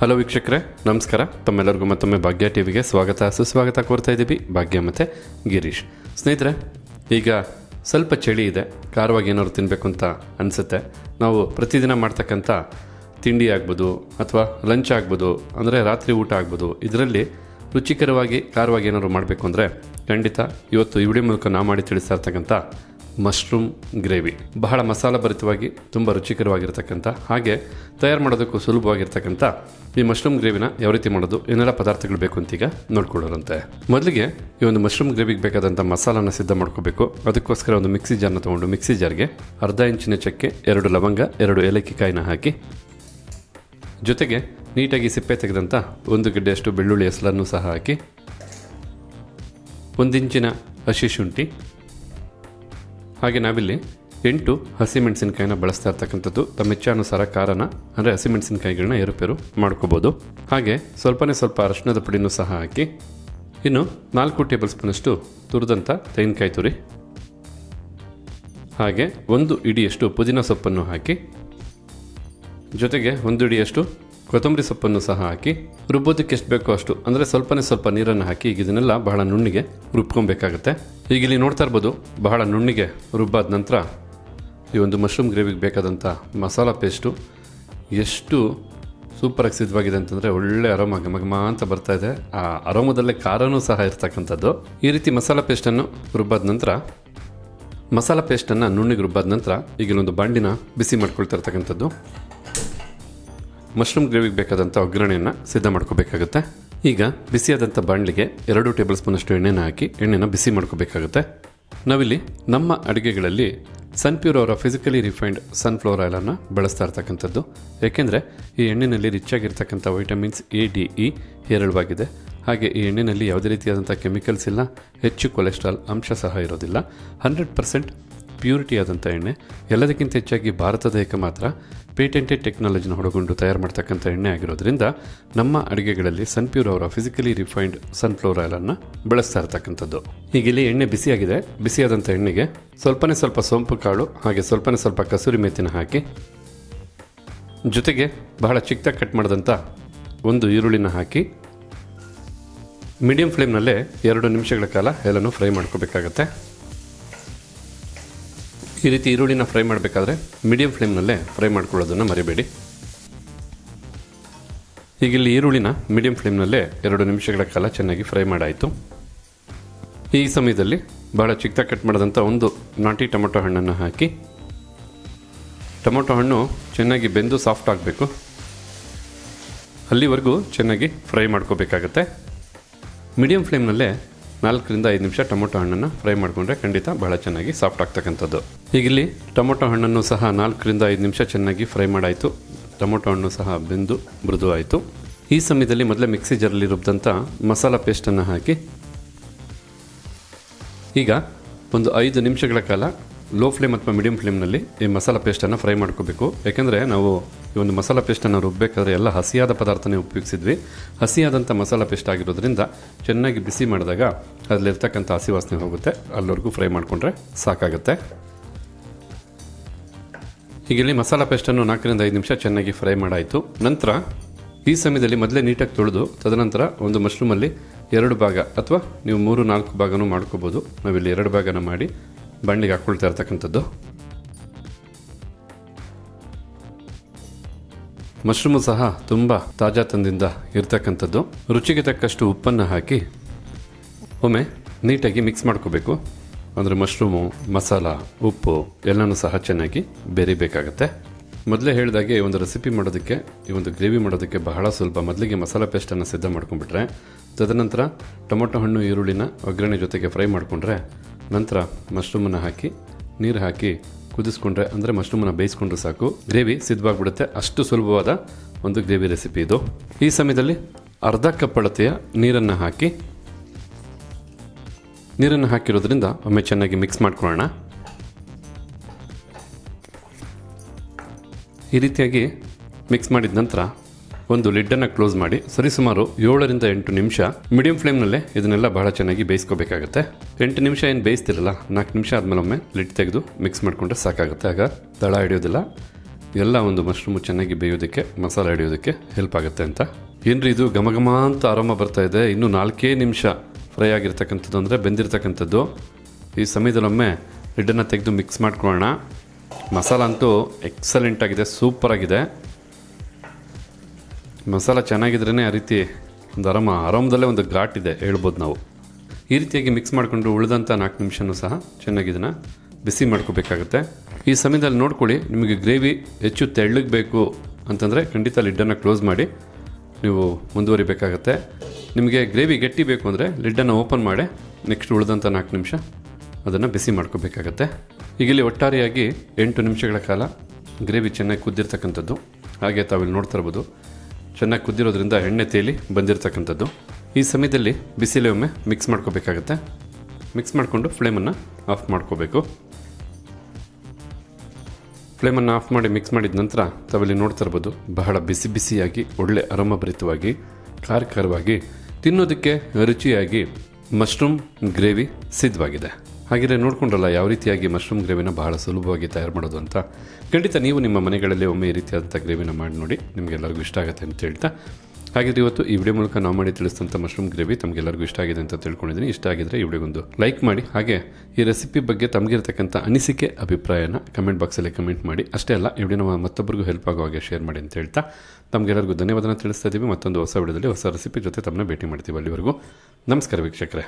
Hello ವೀಕ್ಷಕರೇ. ನಮಸ್ಕಾರ. ತಮ್ಮೆಲ್ಲರಿಗೂ ಮತ್ತೊಮ್ಮೆ ಭಾಗ್ಯ ಟಿವಿಗೆ ಸ್ವಾಗತ. ಸುಸ್ವಾಗತ ಕೋರ್ತಾ ಇದ್ದೀವಿ ಭಾಗ್ಯ ಮತ್ತು ಗಿರೀಶ್. ಸ್ನೇಹಿತರೆ, ಈಗ ಸ್ವಲ್ಪ ಚಳಿ ಇದೆ. ಖಾರವಾಗಿ ಏನಾದ್ರು ತಿನ್ನಬೇಕು ಅಂತ ಅನಿಸುತ್ತೆ. ನಾವು ಪ್ರತಿದಿನ ಮಾಡ್ತಕ್ಕಂಥ ತಿಂಡಿ ಆಗ್ಬೋದು ಅಥವಾ ಲಂಚ್ ಆಗ್ಬೋದು, ಅಂದರೆ ರಾತ್ರಿ ಊಟ ಆಗ್ಬೋದು. ಇದರಲ್ಲಿ ರುಚಿಕರವಾಗಿ, ಖಾರವಾಗಿ ಏನಾದ್ರು ಮಾಡಬೇಕು ಅಂದರೆ ಖಂಡಿತ ಇವತ್ತು ಈ ಮೂಲಕ ನಾ ಮಾಡಿ ತಿಳಿಸ್ತಾ ಇರ್ತಕ್ಕಂಥ ಮಶ್ರೂಮ್ ಗ್ರೇವಿ. ಬಹಳ ಮಸಾಲ ಭರಿತವಾಗಿ ತುಂಬ ರುಚಿಕರವಾಗಿರ್ತಕ್ಕಂಥ ಹಾಗೆ ತಯಾರು ಮಾಡೋದಕ್ಕೂ ಸುಲಭವಾಗಿರ್ತಕ್ಕಂಥ ಈ ಮಶ್ರೂಮ್ ಗ್ರೇವಿನ ಯಾವ ರೀತಿ ಮಾಡೋದು, ಏನೆಲ್ಲ ಪದಾರ್ಥಗಳು ಬೇಕು ಅಂತೀಗ ನೋಡ್ಕೊಳ್ಳೋರಂತೆ ಮೊದಲಿಗೆ ಈ ಒಂದು ಮಶ್ರೂಮ್ ಗ್ರೇವಿಗೆ ಬೇಕಾದಂಥ ಮಸಾಲಾನ ಸಿದ್ಧ ಮಾಡ್ಕೋಬೇಕು. ಅದಕ್ಕೋಸ್ಕರ ಒಂದು ಮಿಕ್ಸಿ ಜಾರ್ನ ತೊಗೊಂಡು ಮಿಕ್ಸಿ ಜಾರ್ಗೆ ಅರ್ಧ ಇಂಚಿನ ಚಕ್ಕೆ, ಎರಡು ಲವಂಗ, ಎರಡು ಏಲಕ್ಕಿ ಕಾಯಿನ ಹಾಕಿ ಜೊತೆಗೆ ನೀಟಾಗಿ ಸಿಪ್ಪೆ ತೆಗೆದಂಥ ಒಂದು ಗಡ್ಡೆಯಷ್ಟು ಬೆಳ್ಳುಳ್ಳಿ ಹೆಸಲನ್ನು ಸಹ ಹಾಕಿ ಒಂದಿಂಚಿನ ಹಸಿ ಶುಂಠಿ ಹಾಗೆ ನಾವಿಲ್ಲಿ ಎಂಟು ಹಸಿಮೆಣಸಿನಕಾಯಿನ ಬಳಸ್ತಾ ಇರ್ತಕ್ಕಂಥದ್ದು. ತಮ್ಮ ಇಚ್ಛಾನುಸಾರ ಖಾರನ, ಅಂದರೆ ಹಸಿಮೆಣಸಿನಕಾಯಿಗಳನ್ನ ಏರುಪೇರು ಮಾಡ್ಕೋಬೋದು. ಹಾಗೆ ಸ್ವಲ್ಪನೇ ಸ್ವಲ್ಪ ಅರಶಿನದ ಪುಡಿನೂ ಸಹ ಹಾಕಿ, ಇನ್ನು ನಾಲ್ಕು ಟೇಬಲ್ ಸ್ಪೂನಷ್ಟು ತುರಿದಂಥ ತೆಂಗಿನಕಾಯಿ ತುರಿ. ಹಾಗೆ ಒಂದು ಇಡಿಯಷ್ಟು ಪುದೀನ ಸೊಪ್ಪನ್ನು ಹಾಕಿ, ಜೊತೆಗೆ ಒಂದು ಇಡಿಯಷ್ಟು ಕೊತ್ತಂಬರಿ ಸೊಪ್ಪನ್ನು ಸಹ ಹಾಕಿ, ರುಬ್ಬೋದಕ್ಕೆ ಎಷ್ಟು ಬೇಕೋ ಅಷ್ಟು, ಅಂದರೆ ಸ್ವಲ್ಪನೇ ಸ್ವಲ್ಪ ನೀರನ್ನು ಹಾಕಿ, ಈಗ ಇದನ್ನೆಲ್ಲ ಬಹಳ ನುಣ್ಣಿಗೆ ರುಬ್ಕೊಬೇಕಾಗುತ್ತೆ. ಈಗ ಇಲ್ಲಿ ನೋಡ್ತಾ ಇರ್ಬೋದು, ಬಹಳ ನುಣ್ಣಿಗೆ ರುಬ್ಬಾದ ನಂತರ ಈ ಒಂದು ಮಶ್ರೂಮ್ ಗ್ರೇವಿಗೆ ಬೇಕಾದಂಥ ಮಸಾಲ ಪೇಸ್ಟು ಎಷ್ಟು ಸೂಪರಾಗಿ ಸಿದ್ಧವಾಗಿದೆ ಅಂತಂದರೆ ಒಳ್ಳೆ ಅರೋಮ ಘಮ ಅಂತ ಬರ್ತಾ ಇದೆ. ಆ ಅರೋಮದಲ್ಲೇ ಖಾರನೂ ಸಹ ಇರ್ತಕ್ಕಂಥದ್ದು. ಈ ರೀತಿ ಮಸಾಲ ಪೇಸ್ಟನ್ನು ರುಬ್ಬಾದ ನಂತರ, ಮಸಾಲ ಪೇಸ್ಟನ್ನು ನುಣ್ಣಿಗೆ ರುಬ್ಬಾದ ನಂತರ ಈಗ ಇಲ್ಲೊಂದು ಬಾಂಡಿನ ಬಿಸಿ ಮಾಡ್ಕೊಳ್ತಾ ಇರ್ತಕ್ಕಂಥದ್ದು. ಮಶ್ರೂಮ್ ಗ್ರೇವಿಗೆ ಬೇಕಾದಂಥ ಒಗ್ಗರಣೆಯನ್ನು ಸಿದ್ಧ ಮಾಡ್ಕೋಬೇಕಾಗುತ್ತೆ. ಈಗ ಬಿಸಿಯಾದಂಥ ಬಾಣಲಿಗೆ ಎರಡು ಟೇಬಲ್ ಸ್ಪೂನಷ್ಟು ಎಣ್ಣೆನ ಹಾಕಿ ಎಣ್ಣೆನ ಬಿಸಿ ಮಾಡ್ಕೋಬೇಕಾಗುತ್ತೆ. ನಾವಿಲ್ಲಿ ನಮ್ಮ ಅಡುಗೆಗಳಲ್ಲಿ ಸನ್ಪ್ಯೂರ್ ಅವರ ಫಿಸಿಕಲಿ ರಿಫೈನ್ಡ್ ಸನ್ಫ್ಲವರ್ ಆಯಿಲನ್ನು ಬಳಸ್ತಾ ಇರ್ತಕ್ಕಂಥದ್ದು. ಏಕೆಂದರೆ ಈ ಎಣ್ಣೆಯಲ್ಲಿ ರಿಚ್ ಆಗಿರ್ತಕ್ಕಂಥ ವೈಟಮಿನ್ಸ್ ಎ, ಡಿ, ಇ ಹೇರಳವಾಗಿದೆ. ಹಾಗೆ ಈ ಎಣ್ಣೆಯಲ್ಲಿ ಯಾವುದೇ ರೀತಿಯಾದಂಥ ಕೆಮಿಕಲ್ಸ್ ಇಲ್ಲ. ಹೆಚ್ಚು ಕೊಲೆಸ್ಟ್ರಾಲ್ ಅಂಶ ಸಹ ಇರೋದಿಲ್ಲ. ಹಂಡ್ರೆಡ್ ಪರ್ಸೆಂಟ್ ಪ್ಯೂರಿಟಿ ಆದಂಥ ಎಣ್ಣೆ, ಎಲ್ಲದಕ್ಕಿಂತ ಹೆಚ್ಚಾಗಿ ಭಾರತದ ಏಕ ಮಾತ್ರ ಪೇಟೆಂಟೆಡ್ ಟೆಕ್ನಾಲಜಿನ ಹೊಡಗೊಂಡು ತಯಾರು ಮಾಡ್ತಕ್ಕಂಥ ಎಣ್ಣೆ ಆಗಿರೋದ್ರಿಂದ ನಮ್ಮ ಅಡುಗೆಗಳಲ್ಲಿ ಸನ್ಪ್ಯೂರ್ ಅವರ ಫಿಸಿಕಲಿ ರಿಫೈನ್ಡ್ ಸನ್ಫ್ಲವರ್ ಆಯಿಲನ್ನು ಬಳಸ್ತಾ ಇರ್ತಕ್ಕಂಥದ್ದು. ಈಗ ಇಲ್ಲಿ ಎಣ್ಣೆ ಬಿಸಿಯಾಗಿದೆ. ಬಿಸಿಯಾದಂಥ ಎಣ್ಣೆಗೆ ಸ್ವಲ್ಪನೇ ಸ್ವಲ್ಪ ಸೋಂಪು ಕಾಳು, ಹಾಗೆ ಸ್ವಲ್ಪನೇ ಸ್ವಲ್ಪ ಕಸೂರಿ ಮೆತ್ತಿನ ಹಾಕಿ ಜೊತೆಗೆ ಬಹಳ ಚಿಕ್ಕದಾಗಿ ಕಟ್ ಮಾಡಿದಂಥ ಒಂದು ಈರುಳ್ಳಿನ ಹಾಕಿ ಮೀಡಿಯಂ ಫ್ಲೇಮ್ನಲ್ಲೇ ಎರಡು ನಿಮಿಷಗಳ ಕಾಲ ಎಲ್ಲನೂ ಫ್ರೈ ಮಾಡ್ಕೋಬೇಕಾಗತ್ತೆ. ಈ ರೀತಿ ಈರುಳ್ಳಿನ ಫ್ರೈ ಮಾಡಬೇಕಾದ್ರೆ ಮೀಡಿಯಂ ಫ್ಲೇಮ್ನಲ್ಲೇ ಫ್ರೈ ಮಾಡ್ಕೊಳ್ಳೋದನ್ನು ಮರಿಬೇಡಿ. ಈಗ ಇಲ್ಲಿ ಈರುಳ್ಳಿನ ಮೀಡಿಯಂ ಫ್ಲೇಮ್ನಲ್ಲೇ ಎರಡು ನಿಮಿಷಗಳ ಕಾಲ ಚೆನ್ನಾಗಿ ಫ್ರೈ ಮಾಡಾಯಿತು. ಈ ಸಮಯದಲ್ಲಿ ಭಾಳ ಚಿಕ್ಕದಾಗಿ ಕಟ್ ಮಾಡಿದಂಥ ಒಂದು ನಾಟಿ ಟೊಮೊಟೊ ಹಣ್ಣನ್ನು ಹಾಕಿ. ಟೊಮೊಟೊ ಹಣ್ಣು ಚೆನ್ನಾಗಿ ಬೆಂದು ಸಾಫ್ಟ್ ಆಗಬೇಕು. ಅಲ್ಲಿವರೆಗೂ ಚೆನ್ನಾಗಿ ಫ್ರೈ ಮಾಡ್ಕೋಬೇಕಾಗತ್ತೆ. ಮೀಡಿಯಂ ಫ್ಲೇಮ್ನಲ್ಲೇ ನಾಲ್ಕರಿಂದ ಐದು ನಿಮಿಷ ಟೊಮೊಟೊ ಹಣ್ಣನ್ನು ಫ್ರೈ ಮಾಡಿಕೊಂಡ್ರೆ ಖಂಡಿತ ಬಹಳ ಚೆನ್ನಾಗಿ ಸಾಫ್ಟ್ ಆಗ್ತಕ್ಕಂಥದ್ದು. ಈಗ ಇಲ್ಲಿ ಟೊಮೊಟೊ ಹಣ್ಣನ್ನು ಸಹ ನಾಲ್ಕರಿಂದ ಐದು ನಿಮಿಷ ಚೆನ್ನಾಗಿ ಫ್ರೈ ಮಾಡಾಯಿತು. ಟೊಮೊಟೊ ಹಣ್ಣು ಸಹ ಬೆಂದು ಮೃದು ಆಯಿತು ಈ ಸಮಯದಲ್ಲಿ ಮೊದಲೇ ಮಿಕ್ಸಿ ಜಾರಲ್ಲಿ ರುಬ್ಬಿದಂಥ ಮಸಾಲ ಪೇಸ್ಟನ್ನು ಹಾಕಿ ಈಗ ಒಂದು ಐದು ನಿಮಿಷಗಳ ಕಾಲ ಲೋ ಫ್ಲೇಮ್ ಅಥವಾ ಮೀಡಿಯಂ ಫ್ಲೇಮ್ನಲ್ಲಿ ಈ ಮಸಾಲ ಪೇಸ್ಟನ್ನು ಫ್ರೈ ಮಾಡ್ಕೋಬೇಕು. ಯಾಕೆಂದರೆ ನಾವು ಈ ಒಂದು ಮಸಾಲ ಪೇಸ್ಟನ್ನು ರುಬ್ಬಬೇಕಾದ್ರೆ ಎಲ್ಲ ಹಸಿಯಾದ ಪದಾರ್ಥನೇ ಉಪಯೋಗಿಸಿದ್ವಿ. ಹಸಿಯಾದಂಥ ಮಸಾಲ ಪೇಸ್ಟ್ ಆಗಿರೋದ್ರಿಂದ ಚೆನ್ನಾಗಿ ಬಿಸಿ ಮಾಡಿದಾಗ ಅದರಲ್ಲಿರ್ತಕ್ಕಂಥ ಹಸಿ ವಾಸನೆ ಹೋಗುತ್ತೆ. ಅಲ್ಲಿವರೆಗೂ ಫ್ರೈ ಮಾಡಿಕೊಂಡ್ರೆ ಸಾಕಾಗುತ್ತೆ. ಈಗ ಇಲ್ಲಿ ಮಸಾಲ ಪೇಸ್ಟನ್ನು ನಾಲ್ಕರಿಂದ ಐದು ನಿಮಿಷ ಚೆನ್ನಾಗಿ ಫ್ರೈ ಮಾಡಾಯಿತು. ನಂತರ ಈ ಸಮಯದಲ್ಲಿ ಮೊದಲೇ ನೀಟಾಗಿ ತೊಳೆದು, ತದನಂತರ ಒಂದು ಮಶ್ರೂಮಲ್ಲಿ ಎರಡು ಭಾಗ ಅಥವಾ ನೀವು ಮೂರು ನಾಲ್ಕು ಭಾಗನೂ ಮಾಡ್ಕೋಬೋದು. ನಾವಿಲ್ಲಿ ಎರಡು ಭಾಗನ ಮಾಡಿ ಬಂಡಿಗೆ ಹಾಕ್ಕೊಳ್ತಾ ಇರ್ತಕ್ಕಂಥದ್ದು. ಮಶ್ರೂಮು ಸಹ ತುಂಬ ತಾಜಾ ತಂದಿಂದ ಇರ್ತಕ್ಕಂಥದ್ದು. ರುಚಿಗೆ ತಕ್ಕಷ್ಟು ಉಪ್ಪನ್ನು ಹಾಕಿ ಒಮ್ಮೆ ನೀಟಾಗಿ ಮಿಕ್ಸ್ ಮಾಡ್ಕೋಬೇಕು. ಅಂದರೆ ಮಶ್ರೂಮು, ಮಸಾಲ, ಉಪ್ಪು ಎಲ್ಲನೂ ಸಹ ಚೆನ್ನಾಗಿ ಬೆರಿಬೇಕಾಗತ್ತೆ. ಮೊದಲೇ ಹೇಳಿದಾಗೆ ಈ ಒಂದು ರೆಸಿಪಿ ಮಾಡೋದಕ್ಕೆ, ಈ ಒಂದು ಗ್ರೇವಿ ಮಾಡೋದಕ್ಕೆ ಬಹಳ ಸುಲಭ ಮೊದಲಿಗೆ ಮಸಾಲ ಪೇಸ್ಟನ್ನು ಸಿದ್ಧ ಮಾಡ್ಕೊಂಡ್ಬಿಟ್ರೆ, ತದನಂತರ ಟೊಮೊಟೊ ಹಣ್ಣು, ಈರುಳ್ಳಿನ ಒಗ್ಗರಣೆ ಜೊತೆಗೆ ಫ್ರೈ ಮಾಡಿಕೊಂಡ್ರೆ ನಂತರ ಮಶ್ರೂಮನ್ನು ಹಾಕಿ, ನೀರು ಹಾಕಿ ಕುದಿಸ್ಕೊಂಡ್ರೆ, ಅಂದರೆ ಮಶ್ರೂಮನ್ನು ಬೇಯಿಸ್ಕೊಂಡ್ರೆ ಸಾಕು. ಗ್ರೇವಿ ಸಿದ್ಧವಾಗಿಬಿಡುತ್ತೆ ಅಷ್ಟು ಸುಲಭವಾದ ಒಂದು ಗ್ರೇವಿ ರೆಸಿಪಿ ಇದು. ಈ ಸಮಯದಲ್ಲಿ ಅರ್ಧ ಕಪ್ ಅಳತೆಯ ನೀರನ್ನು ಹಾಕಿ, ನೀರನ್ನು ಹಾಕಿರೋದ್ರಿಂದ ಒಮ್ಮೆ ಚೆನ್ನಾಗಿ ಮಿಕ್ಸ್ ಮಾಡ್ಕೊಳ್ಳೋಣ. ಈ ರೀತಿಯಾಗಿ ಮಿಕ್ಸ್ ಮಾಡಿದ ನಂತರ ಒಂದು ಲಿಡ್ಡನ್ನು ಕ್ಲೋಸ್ ಮಾಡಿ ಸರಿಸುಮಾರು ಏಳರಿಂದ ಎಂಟು ನಿಮಿಷ ಮೀಡಿಯಂ ಫ್ಲೇಮ್ನಲ್ಲೇ ಇದನ್ನೆಲ್ಲ ಬಹಳ ಚೆನ್ನಾಗಿ ಬೇಯಿಸ್ಕೋಬೇಕಾಗತ್ತೆ. ಎಂಟು ನಿಮಿಷ ಏನು ಬೇಯಿಸ್ತಿರಲ್ಲ, ನಾಲ್ಕು ನಿಮಿಷ ಆದಮೇಲೆ ಒಮ್ಮೆ ಲಿಡ್ ತೆಗೆದು ಮಿಕ್ಸ್ ಮಾಡಿಕೊಂಡ್ರೆ ಸಾಕಾಗುತ್ತೆ. ಆಗ ತಳ ಹಿಡಿಯೋದಿಲ್ಲ. ಎಲ್ಲ ಒಂದು ಮಶ್ರೂಮು ಚೆನ್ನಾಗಿ ಬೇಯೋದಕ್ಕೆ ಮಸಾಲೆ ಹಿಡಿಯೋದಕ್ಕೆ ಹೆಲ್ಪ್ ಆಗುತ್ತೆ ಅಂತ. ಏನ್ರಿ ಇದು ಘಮ ಘಮ ಅಂತ ಆರಾಮ ಬರ್ತಾ ಇದೆ. ಇನ್ನು ನಾಲ್ಕೇ ನಿಮಿಷ ಫ್ರೈ ಆಗಿರ್ತಕ್ಕಂಥದ್ದು ಅಂದರೆ ಬೆಂದಿರ್ತಕ್ಕಂಥದ್ದು. ಈ ಸಮಯದಲ್ಲೊಮ್ಮೆ ಲಿಡ್ಡನ್ನು ತೆಗೆದು ಮಿಕ್ಸ್ ಮಾಡ್ಕೊಳ್ಳೋಣ. ಮಸಾಲ ಅಂತೂ ಎಕ್ಸಲೆಂಟ್ ಆಗಿದೆ ಸೂಪರ್ ಆಗಿದೆ. ಮಸಾಲ ಚೆನ್ನಾಗಿದ್ರೇ ಆ ರೀತಿ ಒಂದು ಆರಾಮ, ಆರಾಮದಲ್ಲೇ ಒಂದು ಘಾಟ್ ಇದೆ ಹೇಳ್ಬೋದು ನಾವು. ಈ ರೀತಿಯಾಗಿ ಮಿಕ್ಸ್ ಮಾಡಿಕೊಂಡು ಉಳಿದಂಥ ನಾಲ್ಕು ನಿಮಿಷನೂ ಸಹ ಚೆನ್ನಾಗಿ ಇದನ್ನು ಬಿಸಿ ಮಾಡ್ಕೋಬೇಕಾಗತ್ತೆ. ಈ ಸಮಯದಲ್ಲಿ ನೋಡ್ಕೊಳ್ಳಿ, ನಿಮಗೆ ಗ್ರೇವಿ ಹೆಚ್ಚು ತೆಳ್ಳಗೆ ಬೇಕು ಅಂತಂದರೆ ಖಂಡಿತ ಲಿಡ್ಡನ್ನು ಕ್ಲೋಸ್ ಮಾಡಿ ನೀವು ಮುಂದುವರಿಬೇಕಾಗತ್ತೆ. ನಿಮಗೆ ಗ್ರೇವಿ ಗಟ್ಟಿ ಬೇಕು ಅಂದರೆ ಲಿಡ್ಡನ್ನು ಓಪನ್ ಮಾಡಿ ನೆಕ್ಸ್ಟ್ ಉಳಿದಂಥ ನಾಲ್ಕು ನಿಮಿಷ ಅದನ್ನು ಬಿಸಿ ಮಾಡ್ಕೋಬೇಕಾಗತ್ತೆ. ಈಗ ಇಲ್ಲಿ ಒಟ್ಟಾರೆಯಾಗಿ ಎಂಟು ನಿಮಿಷಗಳ ಕಾಲ ಗ್ರೇವಿ ಚೆನ್ನಾಗಿ ಕುದ್ದಿರ್ತಕ್ಕಂಥದ್ದು. ಹಾಗೆ ತಾವಿಲ್ಲಿ ನೋಡ್ತಾ ಇರ್ಬೋದು. ಚೆನ್ನಾಗಿ ಕುದ್ದಿರೋದ್ರಿಂದ ಎಣ್ಣೆ ತೇಲಿ ಬಂದಿರತಕ್ಕಂಥದ್ದು. ಈ ಸಮಯದಲ್ಲಿ ಬಿಸಿಲೇ ಒಮ್ಮೆ ಮಿಕ್ಸ್ ಮಾಡ್ಕೋಬೇಕಾಗತ್ತೆ. ಮಿಕ್ಸ್ ಮಾಡಿಕೊಂಡು ಫ್ಲೇಮನ್ನು ಆಫ್ ಮಾಡ್ಕೋಬೇಕು. ಫ್ಲೇಮನ್ನು ಆಫ್ ಮಾಡಿ ಮಿಕ್ಸ್ ಮಾಡಿದ ನಂತರ ತಾವಿಲ್ಲಿ ನೋಡ್ತಾ ಇರ್ಬೋದು, ಬಹಳ ಬಿಸಿ ಬಿಸಿಯಾಗಿ, ಒಳ್ಳೆ ಅರಮಭರಿತವಾಗಿ ಖಾರ ತಿನ್ನೋದಕ್ಕೆ ರುಚಿಯಾಗಿ ಮಶ್ರೂಮ್ ಗ್ರೇವಿ ಸಿದ್ಧವಾಗಿದೆ. ಹಾಗೆಯೇ ನೋಡ್ಕೊಂಡ್ರಲ್ಲ, ಯಾವ ರೀತಿಯಾಗಿ ಮಶ್ರೂಮ್ ಗ್ರೇವಿನ ಬಹಳ ಸುಲಭವಾಗಿ ತಯಾರು ಮಾಡೋದು ಅಂತ. ಖಂಡಿತ ನೀವು ನಿಮ್ಮ ಮನೆಗಳಲ್ಲಿ ಒಮ್ಮೆ ಈ ರೀತಿಯಾದಂಥ ಗ್ರೇವಿನ ಮಾಡಿ ನೋಡಿ ನಿಮಗೆಲ್ಲರಿಗೂ ಇಷ್ಟ ಆಗುತ್ತೆ ಅಂತ ಹೇಳ್ತಾ. ಹಾಗಿದ್ರೆ ಇವತ್ತು ಈ ವಿಡಿಯೋ ಮೂಲಕ ನಾವು ಮಾಡಿ ತಿಳಿಸಿದಂಥ ಮಶ್ರೂಮ್ ಗ್ರೇವಿ ತಮಗೆಲ್ಲರಿಗೂ ಇಷ್ಟ ಆಗಿದೆ ಅಂತ ತಿಳ್ಕೊಂಡಿದ್ದೀನಿ. ಇಷ್ಟ ಆಗಿದ್ರೆ ಈ ವಿಡಿಯೋಗೊಂದು ಲೈಕ್ ಮಾಡಿ. ಹಾಗೆ ಈ ರೆಸಿಪಿ ಬಗ್ಗೆ ತಮಗಿರ್ತಕ್ಕಂಥ ಅನಿಸಿಕೆ, ಅಭಿಪ್ರಾಯನ ಕಮೆಂಟ್ ಬಾಕ್ಸಲ್ಲಿ ಕಮೆಂಟ್ ಮಾಡಿ. ಅಷ್ಟೇ ಅಲ್ಲ, ಈ ವಿಡಿಯೋನ ಮತ್ತೊಬ್ಬರಿಗೂ ಹೆಲ್ಪ್ ಆಗೋ ಹಾಗೆ ಶೇರ್ ಮಾಡಿ ಅಂತ ಹೇಳ್ತಾ. ತಮಗೆಲ್ಲರಿಗೂ ಧನ್ಯವಾದನ ತಿಳಿಸ್ತಾ ಇದ್ದೀವಿ. ಮತ್ತೊಂದು ಹೊಸ ವಿಡಿಯೋದಲ್ಲಿ ಹೊಸ ರೆಸಿಪಿ ಜೊತೆ ತಮ್ಮನ್ನ ಭೇಟಿ ಮಾಡ್ತೀವಿ ಅಲ್ಲಿವರೆಗೂ. ನಮಸ್ಕಾರ ವೀಕ್ಷಕರೇ.